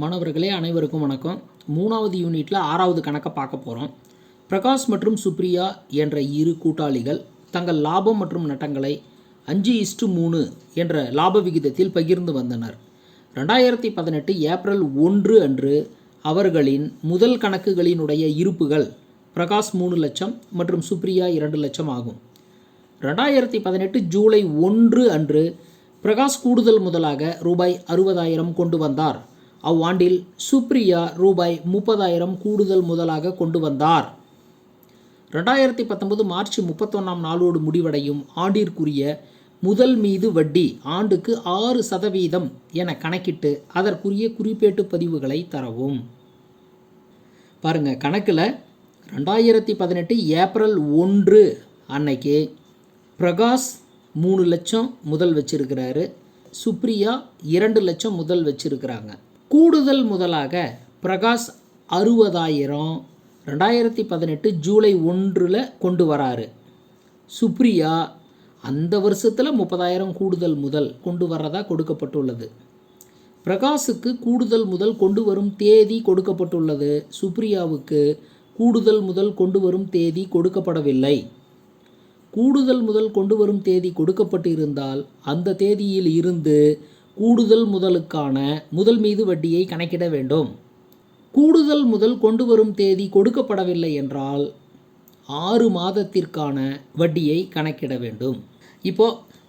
மாணவர்களே அனைவருக்கும் வணக்கம். மூணாவது யூனிட்டில் ஆறாவது கணக்கை பார்க்க போகிறோம் பிரகாஷ் மற்றும் சுப்ரியா என்ற இரு கூட்டாளிகள் தங்கள் லாபம் மற்றும் நட்டங்களை அஞ்சு இஸ்டு மூணு என்ற லாப விகிதத்தில் பகிர்ந்து வந்தனர். ரெண்டாயிரத்தி பதினெட்டு ஏப்ரல் ஒன்று அன்று அவர்களின் முதல் கணக்குகளினுடைய இருப்புகள் பிரகாஷ் மூணு லட்சம் மற்றும் சுப்ரியா இரண்டு லட்சம் ஆகும். ரெண்டாயிரத்தி பதினெட்டு ஜூலை ஒன்று அன்று பிரகாஷ் கூடுதல் முதலாக ரூபாய் அறுபதாயிரம் கொண்டு வந்தார். அவ்வாண்டில் சுப்ரியா ரூபாய் முப்பதாயிரம் கூடுதல் முதலாக கொண்டு வந்தார். ரெண்டாயிரத்தி பத்தொன்பது மார்ச் முப்பத்தொன்னாம் நாளோடு முடிவடையும் ஆண்டிற்குரிய முதல் மீது வட்டி ஆண்டுக்கு ஆறு சதவீதம் என கணக்கிட்டு அதற்குரிய குறிப்பேட்டு பதிவுகளை தரவும். பாருங்க கணக்கில் ரெண்டாயிரத்தி பதினெட்டு ஏப்ரல் ஒன்று அன்னைக்கு பிரகாஷ் மூணு லட்சம் முதல் வச்சிருக்கிறாரு. சுப்ரியா இரண்டு லட்சம் முதல் வச்சிருக்கிறாங்க. கூடுதல் முதலாக பிரகாஷ் அறுபதாயிரம் ரெண்டாயிரத்தி பதினெட்டு ஜூலை ஒன்றில் கொண்டு வராரு. சுப்ரியா அந்த வருஷத்தில் முப்பதாயிரம் கூடுதல் முதல் கொண்டு வர்றதா கொடுக்கப்பட்டுள்ளது. பிரகாஷுக்கு கூடுதல் முதல் கொண்டு வரும் தேதி கொடுக்கப்பட்டுள்ளது. சுப்ரியாவுக்கு கூடுதல் முதல் கொண்டு வரும் தேதி கொடுக்கப்படவில்லை. கூடுதல் முதல் கொண்டு வரும் தேதி கொடுக்கப்பட்டு இருந்தால் அந்த தேதியில் இருந்து கூடுதல் முதலுக்கான முதல் மீது வட்டியை கணக்கிட வேண்டும். கூடுதல் முதல் கொண்டு வரும் தேதி கொடுக்கப்படவில்லை என்றால் ஆறு மாதத்திற்கான வட்டியை கணக்கிட வேண்டும். இப்போ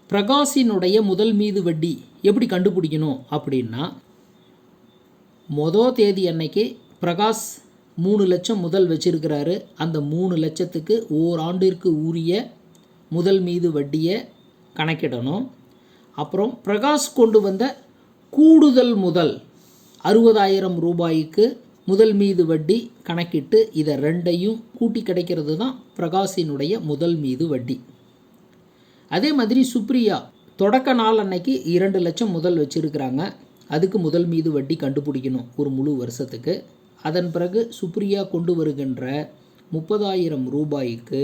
பிரகாஷினுடைய முதல் மீது வட்டி எப்படி கண்டுபிடிக்கணும் அப்படின்னா மொதல் தேதி அன்னைக்கு பிரகாஷ் மூணு லட்சம் முதல் வச்சிருக்கிறாரு. அந்த மூணு லட்சத்துக்கு ஓராண்டிற்கு உரிய முதல் மீது வட்டியை கணக்கிடணும். அப்புறம் பிரகாஷ் கொண்டு வந்த கூடுதல் முதல் அறுபதாயிரம் ரூபாய்க்கு முதல் மீது வட்டி கணக்கிட்டு இதை ரெண்டையும் கூட்டி கிடைக்கிறது தான் பிரகாஷினுடைய முதல் மீது வட்டி. அதே மாதிரி சுப்ரியா தொடக்க நாள் அன்னைக்கு இரண்டு லட்சம் முதல் வச்சுருக்கிறாங்க. அதுக்கு முதல் மீது வட்டி கண்டுபிடிக்கணும் ஒரு முழு வருஷத்துக்கு. அதன் பிறகு சுப்ரியா கொண்டு வருகின்ற முப்பதாயிரம் ரூபாய்க்கு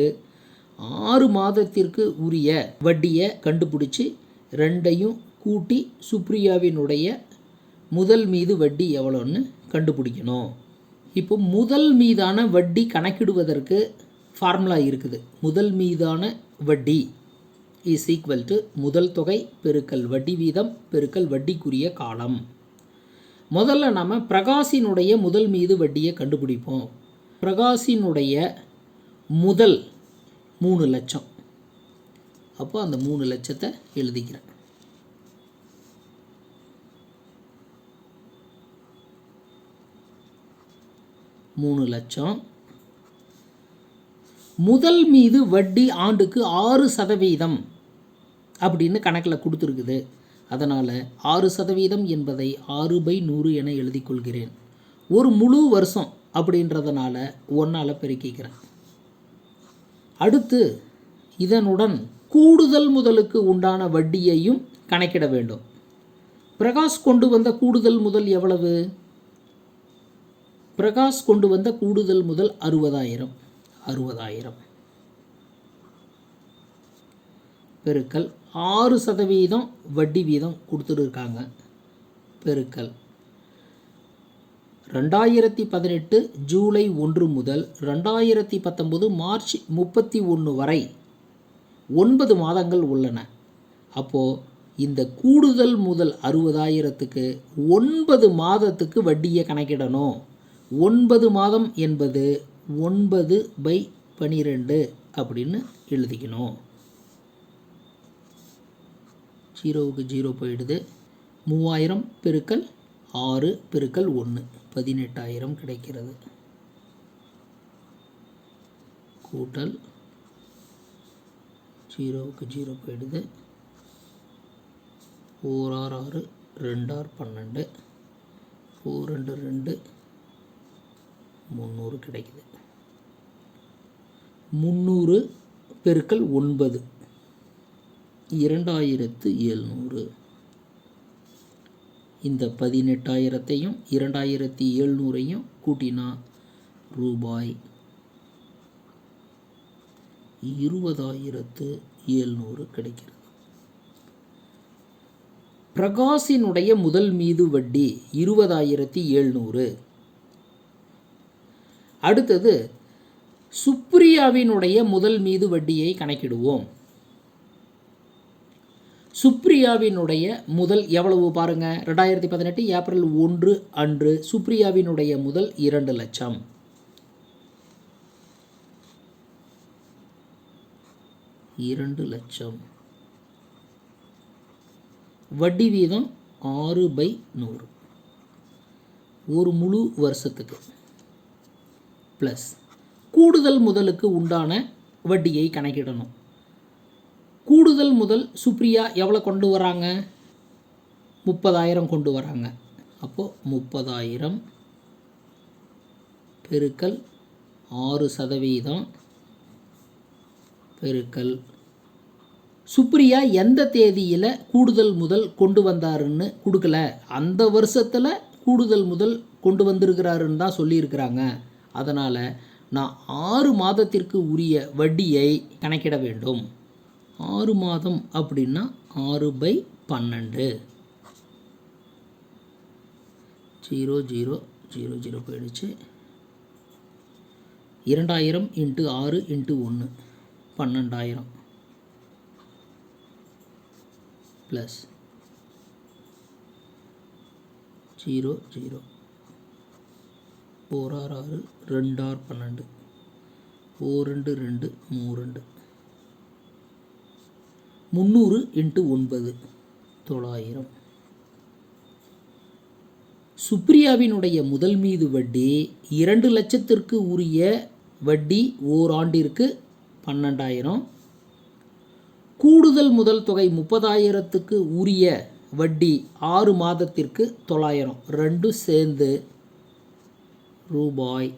ஆறு மாதத்திற்கு உரிய வட்டியை கண்டுபிடிச்சி ரெண்டையும் கூட்டி சுப்ரியாவினுடைய முதல் மீது வட்டி எவ்வளோன்னு கண்டுபிடிக்கணும். இப்போ முதல் மீதான வட்டி கணக்கிடுவதற்கு ஃபார்முலா இருக்குது. முதல் மீதான வட்டி இஸ் ஈக்குவல் டு முதல் தொகை பெருக்கல் வட்டி வீதம் பெருக்கல் வட்டிக்குரிய காலம். முதல்ல நாம் பிரகாஷினுடைய முதல் மீது வட்டியை கண்டுபிடிப்போம். பிரகாஷினுடைய முதல் மூணு லட்சம். அப்போ அந்த மூணு லட்சத்தை எழுதிக்கிறேன் மூணு லட்சம். முதல் மீது வட்டி ஆண்டுக்கு ஆறு சதவீதம் அப்படின்னு கணக்கில் கொடுத்துருக்குது. அதனால் ஆறு சதவீதம் என்பதை ஆறு பை நூறு என எழுதி கொள்கிறேன் ஒரு முழு வருஷம் அப்படின்றதுனால ஒன்றால் பெருக்கிக்கிறேன் அடுத்து இதனுடன் கூடுதல் முதலுக்கு உண்டான வட்டியையும் கணக்கிட வேண்டும். பிரகாஷ் கொண்டு வந்த கூடுதல் முதல் எவ்வளவு? பிரகாஷ் கொண்டு வந்த கூடுதல் முதல் அறுபதாயிரம். அறுபதாயிரம். பெருக்கல் ஆறு சதவீதம் வட்டி வீதம் கொடுத்துருக்காங்க. பெருக்கல் ரெண்டாயிரத்தி பதினெட்டு ஜூலை ஒன்று முதல் ரெண்டாயிரத்தி பத்தொம்போது மார்ச் முப்பத்தி ஒன்று வரை ஒன்பது மாதங்கள் உள்ளன. அப்போது இந்த கூடுதல் முதல் அறுபதாயிரத்துக்கு ஒன்பது மாதத்துக்கு வட்டியை கணக்கிடணும். ஒன்பது மாதம் என்பது ஒன்பது பை பனிரெண்டு அப்படின்னு எழுதிக்கணும். ஜீரோவுக்கு ஜீரோ போயிடுது. மூவாயிரம் பெருக்கல் ஆறு பெருக்கல் ஒன்று பதினெட்டாயிரம் கிடைக்கிறது. கூட்டல் ஜீரோவுக்கு ஜீரோ போயிடுது. ஃபோர் ஆர் ஆறு ரெண்டு ஆர் பன்னெண்டு ஃபோர் ரெண்டு ரெண்டு முந்நூறு கிடைக்குது. முந்நூறு பெருக்கல் ஒன்பது இரண்டாயிரத்து எழுநூறு. இந்த பதினெட்டாயிரத்தையும் இரண்டாயிரத்தி எழுநூறையும் கூட்டினா ரூபாய் இருபதாயிரத்து ஏழ்நூறு கிடைக்கிறது. பிரகாஷினுடைய முதல் மீது வட்டி இருபதாயிரத்தி ஏழ்நூறு. அடுத்தது சுப்ரியாவினுடைய முதல் மீது வட்டியை கணக்கிடுவோம். சுப்ரியாவினுடைய முதல் எவ்வளவு பாருங்கள் ரெண்டாயிரத்தி பதினெட்டு ஏப்ரல் ஒன்று அன்று சுப்ரியாவினுடைய முதல் இரண்டு லட்சம். இரண்டு லட்சம். வட்டி வீதம் ஆறு பை நூறு. ஒரு முழு வருஷத்துக்கு. ப்ளஸ் கூடுதல் முதலுக்கு உண்டான வட்டியை கணக்கிடணும். கூடுதல் முதல் சுப்ரியா எவ்வளோ கொண்டு வராங்க? முப்பதாயிரம் கொண்டு வராங்க. அப்போது முப்பதாயிரம் பெருக்கல் ஆறு சதவீதம் பெருக்கல். சுப்ரியா எந்த தேதியில் கூடுதல் முதல் கொண்டு வந்தாருன்னு கொடுக்கல. அந்த வருஷத்தில் கூடுதல் முதல் கொண்டு வந்திருக்கிறாருன்னு தான் சொல்லியிருக்கிறாங்க. அதனால் நான் ஆறு மாதத்திற்கு உரிய வட்டியை கணக்கிட வேண்டும். ஆறு மாதம் அப்படின்னா ஆறு பை பன்னெண்டு. ஜீரோ ஜீரோ ஜீரோ ஜீரோ போயிடுச்சு. இரண்டாயிரம் இன்ட்டு ஆறு இன்ட்டு ஒன்று பன்னெண்டாயிரம். ப்ளஸ் ஜீரோ ஜீரோ ஓர் ஆறு ஆறு ரெண்டு ஆறு பன்னெண்டு. ஓ ரெண்டு ரெண்டு மூ ரெண்டு. முந்நூறு இன்ட்டு ஒன்பது தொள்ளாயிரம். சுப்ரியாவினுடைய முதல் மீது வட்டி இரண்டு லட்சத்திற்கு உரிய வட்டி ஓராண்டிற்கு பன்னெண்டாயிரம். கூடுதல் முதல் தொகை முப்பதாயிரத்துக்கு உரிய வட்டி ஆறு மாதத்திற்கு தொள்ளாயிரம். ரெண்டும் சேர்ந்து ரூபாய்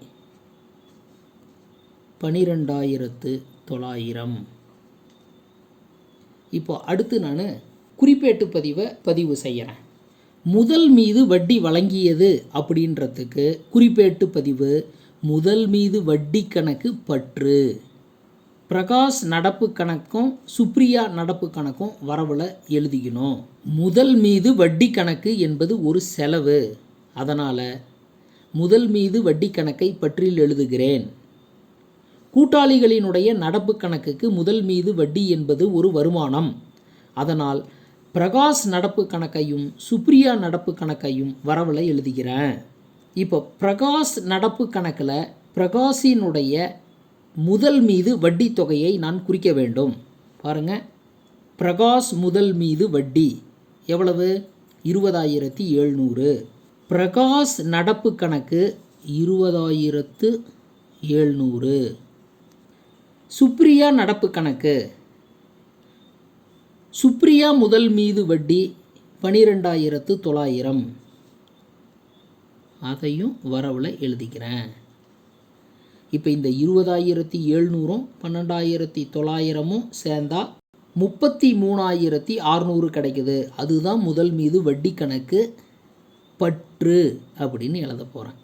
பனிரெண்டாயிரத்து தொள்ளாயிரம். இப்போ அடுத்து நான் குறிப்பேட்டு பதிவை பதிவு செய்கிறேன் முதல் மீது வட்டி வழங்கியது அப்படின்றதுக்கு குறிப்பேட்டு பதிவு முதல் மீது வட்டி கணக்கு பற்று. பிரகாஷ் நடப்பு கணக்கும் சுப்ரியா நடப்பு கணக்கும் வரவில் எழுதிக்கணும். முதல் மீது வட்டி கணக்கு என்பது ஒரு செலவு. அதனால் முதல் மீது வட்டி கணக்கை பற்றில் எழுதுகிறேன். கூட்டாளிகளினுடைய நடப்பு கணக்குக்கு முதல் மீது வட்டி என்பது ஒரு வருமானம். அதனால் பிரகாஷ் நடப்பு கணக்கையும் சுப்ரியா நடப்பு கணக்கையும் வரவில் எழுதுகிறேன். இப்போ பிரகாஷ் நடப்பு கணக்கில் பிரகாஷினுடைய முதல் மீது வட்டி தொகையை நான் குறிக்க வேண்டும். பாருங்க. பிரகாஷ் முதல் மீது வட்டி எவ்வளவு? இருபதாயிரத்தி எழுநூறு. பிரகாஷ் நடப்பு கணக்கு இருபதாயிரத்து எழுநூறு. சுப்ரியா நடப்பு கணக்கு. சுப்ரியா முதல் மீது வட்டி பனிரெண்டாயிரத்து தொள்ளாயிரம். அதையும் வரவில் எழுதிக்கிறேன். இப்போ இந்த இருபதாயிரத்தி எழுநூறும் பன்னெண்டாயிரத்தி தொள்ளாயிரமும் சேர்ந்தா முப்பத்தி மூணாயிரத்தி ஆறுநூறு கிடைக்குது. அதுதான் முதல் மீது வட்டி கணக்கு. பற்று அப்படின்னு எழுத போகிறேன்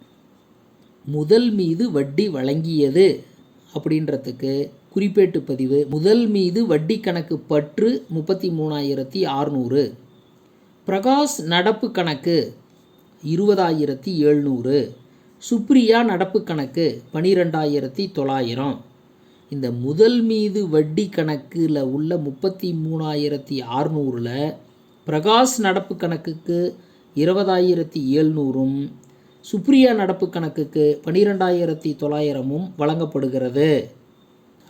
முதல் மீது வட்டி வழங்கியது அப்படின்றதுக்கு குறிப்பேட்டு பதிவு. முதல் மீது வட்டி கணக்கு பற்று முப்பத்தி மூணாயிரத்தி ஆறுநூறு பிரகாஷ் நடப்பு கணக்கு இருபதாயிரத்தி எழுநூறு. சுப்ரியா நடப்பு கணக்கு பனிரெண்டாயிரத்தி தொள்ளாயிரம் இந்த முதல் மீது வட்டி கணக்கில் உள்ள முப்பத்தி மூணாயிரத்தி அறுநூறில் பிரகாஷ் நடப்பு கணக்குக்கு இருபதாயிரத்தி எழுநூறும் சுப்ரியா நடப்பு கணக்குக்கு பனிரெண்டாயிரத்தி தொள்ளாயிரமும் வழங்கப்படுகிறது.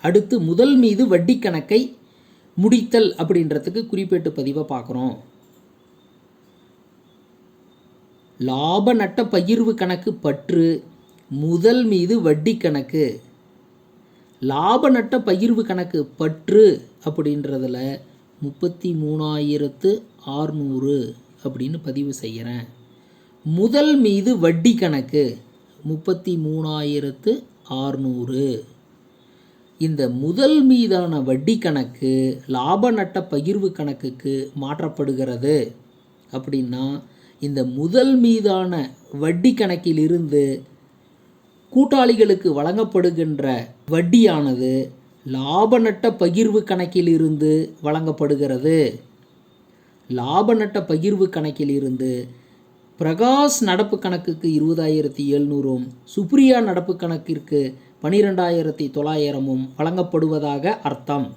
அடுத்து முதல் மீது வட்டி கணக்கை முடித்தல் அப்படின்றதுக்கு குறிப்பேட்டு பதிவை பார்க்குறோம். லாப நட்ட பகிர்வு கணக்கு பற்று முதல் மீது வட்டி கணக்கு. லாப நட்ட பகிர்வு கணக்கு பற்று அப்படின்றதுல முப்பத்தி மூணாயிரத்து ஆறுநூறு அப்படின்னு பதிவு செய்கிறேன். முதல் மீது வட்டி கணக்கு முப்பத்தி மூணாயிரத்து ஆறுநூறு. இந்த முதல் மீதான வட்டி கணக்கு லாப நட்ட பகிர்வு கணக்குக்கு மாற்றப்படுகிறது அப்படின்னா இந்த முதல் மீதான வட்டி கணக்கிலிருந்து கூட்டாளிகளுக்கு வழங்கப்படுகின்ற வட்டியானது லாப நட்ட பகிர்வு கணக்கிலிருந்து வழங்கப்படுகிறது. லாப நட்ட பகிர்வு கணக்கிலிருந்து பிரகாஷ் நடப்பு கணக்குக்கு இருபதாயிரத்தி எழுநூறும் சுப்ரியா நடப்பு கணக்கிற்கு பனிரெண்டாயிரத்தி தொள்ளாயிரமும் வழங்கப்படுவதாக அர்த்தம்.